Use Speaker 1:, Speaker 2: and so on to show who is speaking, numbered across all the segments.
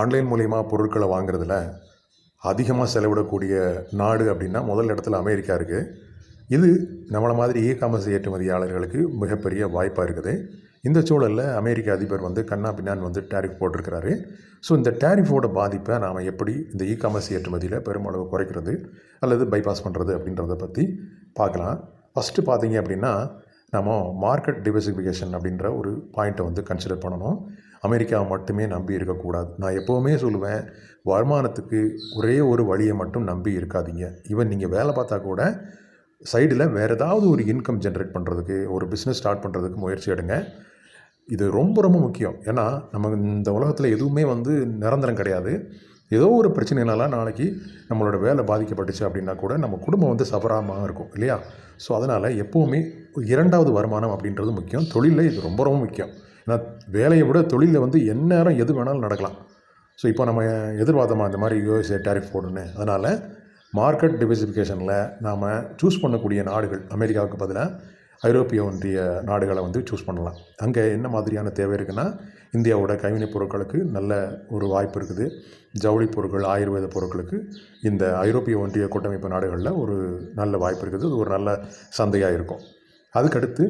Speaker 1: Online மூலிமா பொருட்களை வாங்குறதுல அதிகமாக செலவிடக்கூடிய நாடு அப்படின்னா முதல் இடத்துல அமெரிக்கா இருக்குது இது நம்மளை மாதிரி இ காமர்ஸ் ஏற்றுமதியாளர்களுக்கு மிகப்பெரிய வாய்ப்பாக இருக்குது. இந்த சூழலில் அமெரிக்க அதிபர் வந்து கண்ணா பின்னான் வந்து டேரிஃப் போட்டிருக்கிறாரு. ஸோ இந்த டேரிஃபோட பாதிப்பை நாம் எப்படி இந்த இ காமர்ஸ் ஏற்றுமதியில் பெருமளவு குறைக்கிறது அல்லது பைபாஸ் பண்ணுறது அப்படின்றத பற்றி பார்க்கலாம். ஃபஸ்ட்டு பார்த்தீங்க அப்படின்னா நம்ம மார்க்கெட் டிவர்சிஃபிகேஷன் அப்படின்ற ஒரு பாயிண்ட்டை வந்து கன்சிடர் பண்ணணும். அமெரிக்காவை மட்டுமே நம்பி இருக்கக்கூடாது. நான் எப்போவுமே சொல்லுவேன் வருமானத்துக்கு ஒரே ஒரு வழியை மட்டும் நம்பி இருக்காதீங்க. ஈவன் நீங்கள் வேலை பார்த்தா கூட சைடில் வேறு ஏதாவது ஒரு இன்கம் ஜென்ரேட் பண்ணுறதுக்கு ஒரு பிஸ்னஸ் ஸ்டார்ட் பண்ணுறதுக்கு முயற்சி எடுங்க. இது ரொம்ப ரொம்ப முக்கியம். ஏன்னா நம்ம இந்த உலகத்தில் எதுவுமே வந்து நிரந்தரம் கிடையாது. ஏதோ ஒரு பிரச்சனைனால நாளைக்கு நம்மளோட வேலை பாதிக்கப்பட்டுச்சு அப்படின்னா கூட நம்ம குடும்பம் வந்து சபராமாக இருக்கும் இல்லையா? ஸோ அதனால் எப்போவுமே இரண்டாவது வருமானம் அப்படின்றது முக்கியம். தொழிலில் இது ரொம்ப ரொம்ப முக்கியம். ஏன்னா வேலையை விட தொழிலில் வந்து எந்நேரம் எது வேணாலும் நடக்கலாம். ஸோ இப்போ நம்ம எதிர்பார்த்தோமா இந்த மாதிரி யூஎஸ்ஏ டேரிஃப் போடுன்னு? அதனால் மார்க்கெட் டிவர்சிஃபிகேஷனில் நாம் சூஸ் பண்ணக்கூடிய நாடுகள் அமெரிக்காவுக்கு பதிலாக ஐரோப்பிய ஒன்றிய நாடுகளை வந்து சூஸ் பண்ணலாம். அங்கே என்ன மாதிரியான தேவை இருக்குன்னா இந்தியாவோட கைவினைப் பொருட்களுக்கு நல்ல ஒரு வாய்ப்பு இருக்குது. ஜவுளி பொருட்கள் ஆயுர்வேத பொருட்களுக்கு இந்த ஐரோப்பிய ஒன்றிய கூட்டமைப்பு நாடுகளில் ஒரு நல்ல வாய்ப்பு இருக்குது. ஒரு நல்ல சந்தையாக இருக்கும். அதுக்கடுத்து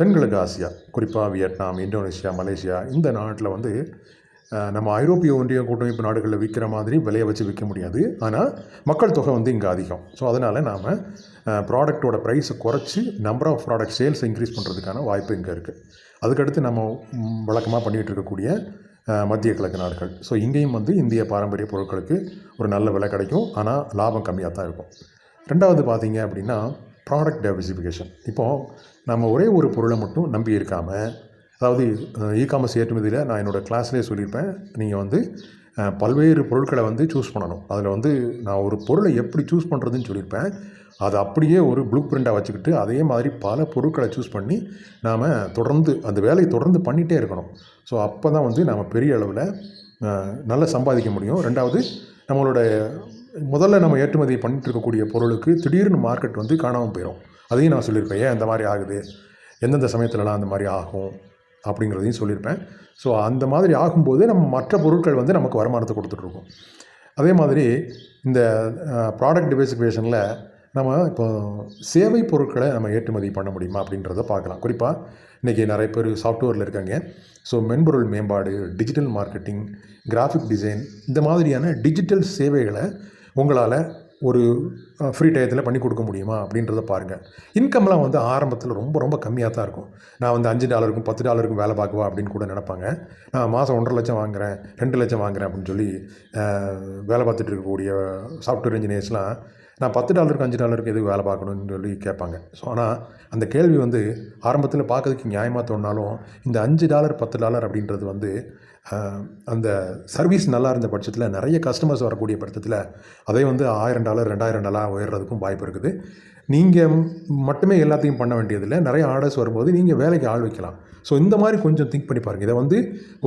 Speaker 1: தென்கிழக்கு ஆசியா குறிப்பாக வியட்நாம் இந்தோனேஷியா மலேசியா இந்த நாட்டில் வந்து நம்ம ஐரோப்பிய ஒன்றிய கூட்டமைப்பு நாடுகளில் விற்கிற மாதிரி விலையை வச்சு விற்க முடியாது. ஆனால் மக்கள் தொகை வந்து இங்கே அதிகம். ஸோ அதனால் நாம் ப்ராடக்ட்டோட ப்ரைஸை குறைச்சி number of product sales increase பண்ணுறதுக்கான வாய்ப்பு இங்கே இருக்குது அதுக்கடுத்து நம்ம வழக்கமாக பண்ணிகிட்டு இருக்கக்கூடிய மத்திய கிழக்கு நாடுகள். ஸோ இங்கேயும் வந்து இந்திய பாரம்பரிய பொருட்களுக்கு ஒரு நல்ல விலை கிடைக்கும். ஆனால் லாபம் கம்மியாக தான் இருக்கும். ரெண்டாவது பார்த்தீங்க அப்படின்னா ப்ராடக்ட் டைவர்சிஃபிகேஷன் இப்போது நம்ம ஒரே ஒரு பொருளை மட்டும் நம்பி இருக்காமல் அதாவது இ காமர்ஸ் ஏற்றுமதியில் நான் என்னோடய கிளாஸ்லேயே சொல்லியிருப்பேன். நீங்கள் வந்து பல்வேறு பொருட்களை வந்து சூஸ் பண்ணணும். அதில் வந்து நான் ஒரு பொருளை எப்படி சூஸ் பண்ணுறதுன்னு சொல்லியிருப்பேன். அதை அப்படியே ஒரு ப்ளூ பிரிண்ட்டாக வச்சுக்கிட்டு அதே மாதிரி பல பொருட்களை சூஸ் பண்ணி நாம் தொடர்ந்து அந்த வேலையை தொடர்ந்து பண்ணிகிட்டே இருக்கணும். ஸோ அப்போ தான் வந்து நாம் பெரிய அளவில் நல்லா சம்பாதிக்க முடியும். ரெண்டாவது நம்மளோட முதல்ல நம்ம ஏற்றுமதி பண்ணிட்டு இருக்கக்கூடிய பொருளுக்கு திடீர்னு மார்க்கெட் வந்து காணாமல் போயிடும் அதையும் நான் சொல்லியிருப்பேன். ஏன் இந்த மாதிரி ஆகுது? எந்தெந்த சமயத்துலலாம் அந்த மாதிரி ஆகும்? அப்படிங்கிறதையும் சொல்லியிருப்பேன். ஸோ அந்த மாதிரி ஆகும்போது நம்ம மற்ற பொருட்கள் வந்து நமக்கு வருமானத்தை கொடுத்துட்ருக்கோம். அதே மாதிரி இந்த ப்ராடக்ட் டிவர்சிஃபிகேஷனில் நம்ம இப்போ சேவை பொருட்களை நம்ம ஏற்றுமதி பண்ண முடியுமா அப்படின்றத பார்க்கலாம். குறிப்பாக இன்றைக்கி நிறைய பேர் சாஃப்ட்வேரில் இருக்காங்க. ஸோ மென்பொருள் மேம்பாடு டிஜிட்டல் மார்க்கெட்டிங் கிராஃபிக் டிசைன் இந்த மாதிரியான டிஜிட்டல் சேவைகளை உங்களால் ஒரு ஃப்ரீ டயத்தில் பண்ணி கொடுக்க முடியுமா அப்படின்றத பாருங்கள் இன்கம்லாம் வந்து ஆரம்பத்தில் ரொம்ப ரொம்ப கம்மியாக தான் இருக்கும். நான் வந்து அஞ்சு டாலருக்கும் பத்து டாலருக்கும் வேலை பார்க்குவா அப்படின்னு கூட நினைப்பாங்க. நான் மாதம் ஒன்றரை லட்சம் வாங்குறேன் ரெண்டு லட்சம் வாங்குறேன் அப்படின்னு சொல்லி வேலை பார்த்துட்டு இருக்கக்கூடிய சாஃப்ட்வேர் இன்ஜினியர்ஸ்லாம் நான் பத்து டாலருக்கு அஞ்சு டாலருக்கு எதுக்கு வேலை பார்க்கணும்னு சொல்லி கேட்பாங்க. ஸோ ஆனால் அந்த கேள்வி வந்து ஆரம்பத்தில் பார்க்கறதுக்கு நியாயமாக தோணினாலும் இந்த அஞ்சு டாலர் பத்து டாலர் அப்படின்றது வந்து அந்த சர்வீஸ் நல்லா இருந்த பட்சத்தில் நிறைய கஸ்டமர்ஸ் வரக்கூடிய பட்சத்தில் அதே வந்து ஆயிரம் டாலர் ரெண்டாயிரம் டாலர் உயர்றதுக்கும் வாய்ப்பு இருக்குது. நீங்கள் மட்டுமே எல்லாத்தையும் பண்ண வேண்டியதில்லை. நிறைய ஆர்டர்ஸ் வரும்போது நீங்கள் வேலைக்கு ஆள் வைக்கலாம். ஸோ இந்த மாதிரி கொஞ்சம் திங்க் பண்ணி பாருங்கள் இதை வந்து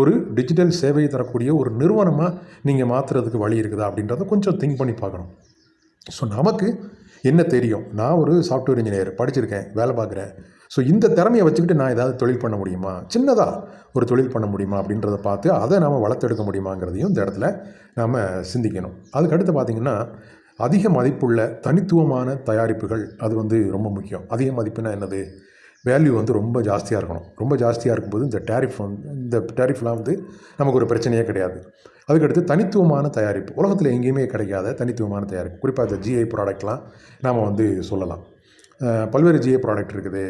Speaker 1: ஒரு டிஜிட்டல் சேவையை தரக்கூடிய ஒரு நிறுவனமாக நீங்கள் மாற்றுறதுக்கு வழி இருக்குதா அப்படின்றத கொஞ்சம் திங்க் பண்ணி பார்க்கணும். ஸோ நமக்கு என்ன தெரியும்? நான் ஒரு சாஃப்ட்வேர் இன்ஜினியர் படிச்சிருக்கேன் வேலை பார்க்குறேன். ஸோ இந்த திறமையை வச்சுக்கிட்டு நான் ஏதாவது தொழில் பண்ண முடியுமா? சின்னதாக ஒரு தொழில் பண்ண முடியுமா? அப்படின்றத பார்த்து அதை நாம் வளர்த்தெடுக்க முடியுமாங்கிறதையும் இந்த இடத்துல நாம் சிந்திக்கணும். அதுக்கடுத்து பார்த்திங்கன்னா அதிக மதிப்புள்ள தனித்துவமான தயாரிப்புகள் அது வந்து ரொம்ப முக்கியம். அதிக மதிப்புனா என்னது? வேல்யூ வந்து ரொம்ப ஜாஸ்தியாக இருக்கணும். ரொம்ப ஜாஸ்தியாக இருக்கும்போது இந்த டேரிஃப் வந்து இந்த டேரிஃப்லாம் வந்து நமக்கு ஒரு பிரச்சனையே கிடையாது. அதுக்கடுத்து தனித்துவமான தயாரிப்பு. உலகத்தில் எங்கேயுமே கிடைக்காத தனித்துவமான தயாரிப்பு. குறிப்பாக இந்த ஜிஐ ப்ராடக்ட்லாம் நாம் வந்து சொல்லலாம். பல்வேறு ஜிஐ ப்ராடக்ட் இருக்குது.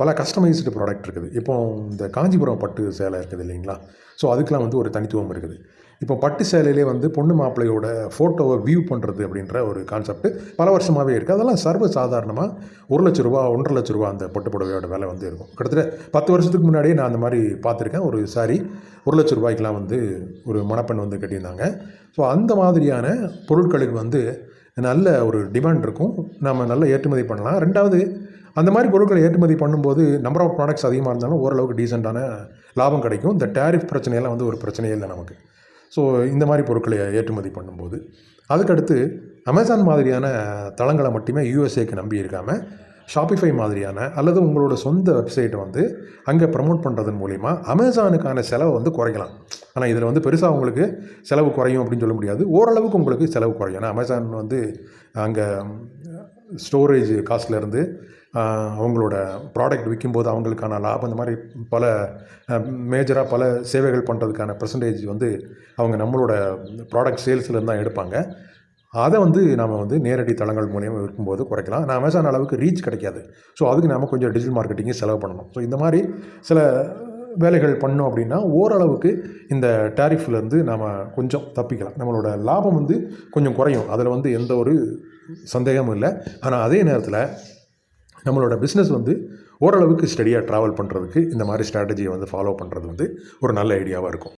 Speaker 1: பல கஸ்டமைஸ்டு ப்ராடக்ட் இருக்குது. இப்போ இந்த காஞ்சிபுரம் பட்டு சேலை இருக்குது இல்லைங்களா? ஸோ அதுக்கெலாம் வந்து ஒரு தனித்துவம் இருக்குது. இப்போ பட்டு சேலையிலே வந்து பொண்ணு மாப்பிள்ளையோட ஃபோட்டோவை வியூ பண்ணுறது அப்படின்ற ஒரு கான்செப்ட் பல வருஷமாகவே இருக்குது அதெல்லாம் சர்வ சாதாரணமாக ஒரு லட்ச ரூபா ஒன்றரை லட்ச ரூபா அந்த பட்டு புடவையோட விலை வந்து இருக்கும். கிட்டத்தட்ட பத்து வருஷத்துக்கு முன்னாடியே நான் அந்த மாதிரி பார்த்துருக்கேன். ஒரு சாரி ஒரு லட்ச ரூபாய்க்கெலாம் வந்து ஒரு மணப்பெண் வந்து கட்டியிருந்தாங்க. ஸோ அந்த மாதிரியான பொருட்களுக்கு வந்து நல்ல ஒரு டிமாண்ட் இருக்கும். நம்ம நல்ல ஏற்றுமதி பண்ணலாம். ரெண்டாவது அந்த மாதிரி பொருட்களை ஏற்றுமதி பண்ணும்போது நம்பர் ஆஃப் ப்ராடக்ட்ஸ் அதிகமாக இருந்தாலும் ஓரளவுக்கு டீசெண்டான லாபம் கிடைக்கும். இந்த டேரிஃப் பிரச்சனையெல்லாம் வந்து ஒரு பிரச்சனையே இல்லை நமக்கு. ஸோ இந்த மாதிரி பொருட்களை ஏற்றுமதி பண்ணும்போது. அதுக்கடுத்து அமேசான் மாதிரியான தளங்களை மட்டுமே யூஎஸ்ஏக்கு நம்பி இருக்காமல் ஷாப்பிஃபை மாதிரியான அல்லது உங்களோட சொந்த வெப்சைட்டை வந்து அங்கே ப்ரமோட் பண்ணுறதன் மூலிமா அமேசானுக்கான செலவை வந்து குறைக்கலாம். ஆனால் இதில் வந்து பெருசாக உங்களுக்கு செலவு குறையும் அப்படின்னு சொல்ல முடியாது. ஓரளவுக்கு உங்களுக்கு செலவு குறையும். ஏன்னா அமேசான் வந்து அங்கே ஸ்டோரேஜ் காஸ்ட்லேருந்து அவங்களோட ப்ராடக்ட் விற்கும்போது அவங்களுக்கான லாபம் இந்த மாதிரி பல மேஜராக பல சேவைகள் பண்ணுறதுக்கான பர்சன்டேஜ் வந்து அவங்க நம்மளோட ப்ராடக்ட் சேல்ஸ்லேருந்து தான் எடுப்பாங்க. அதை வந்து நாம் வந்து நேரடி தளங்கள் மூலியமாக இருக்கும்போது குறைக்கலாம். நான் அமேசான் அளவுக்கு ரீச் கிடைக்காது. ஸோ அதுக்கு நாம் கொஞ்சம் டிஜிட்டல் மார்க்கெட்டிங்கே செலவு பண்ணணும். ஸோ இந்த மாதிரி சில வேலைகள் பண்ணோம் அப்படின்னா ஓரளவுக்கு இந்த டேரிஃப்லேருந்து நாம் கொஞ்சம் தப்பிக்கலாம். நம்மளோட லாபம் வந்து கொஞ்சம் குறையும். அதில் வந்து எந்த ஒரு சந்தேகமும் இல்லை. ஆனால் அதே நேரத்தில் நம்மளோட பிஸ்னஸ் வந்து ஓரளவுக்கு ஸ்டடியாக ட்ராவல் பண்ணுறதுக்கு இந்த மாதிரி ஸ்ட்ராட்டஜியை வந்து ஃபாலோ பண்ணுறது வந்து ஒரு நல்ல ஐடியாவாக இருக்கும்.